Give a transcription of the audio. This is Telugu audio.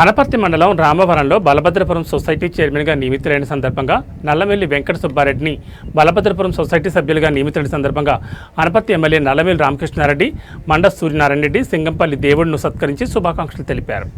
అనపర్తి మండలం రామవరంలో బలభద్రపురం సొసైటీ చైర్మన్గా నియమితులైన సందర్భంగా నల్లమెల్లి వెంకట సుబ్బారెడ్డిని బలభద్రపురం సొసైటీ సభ్యులుగా నియమితులైన సందర్భంగా అనపర్తి ఎమ్మెల్యే నల్లమెల్లి రామకృష్ణారెడ్డి మండ సూర్యనారాయణ రెడ్డి సింగంపల్లి దేవుడిను సత్కరించి శుభాకాంక్షలు తెలిపారు.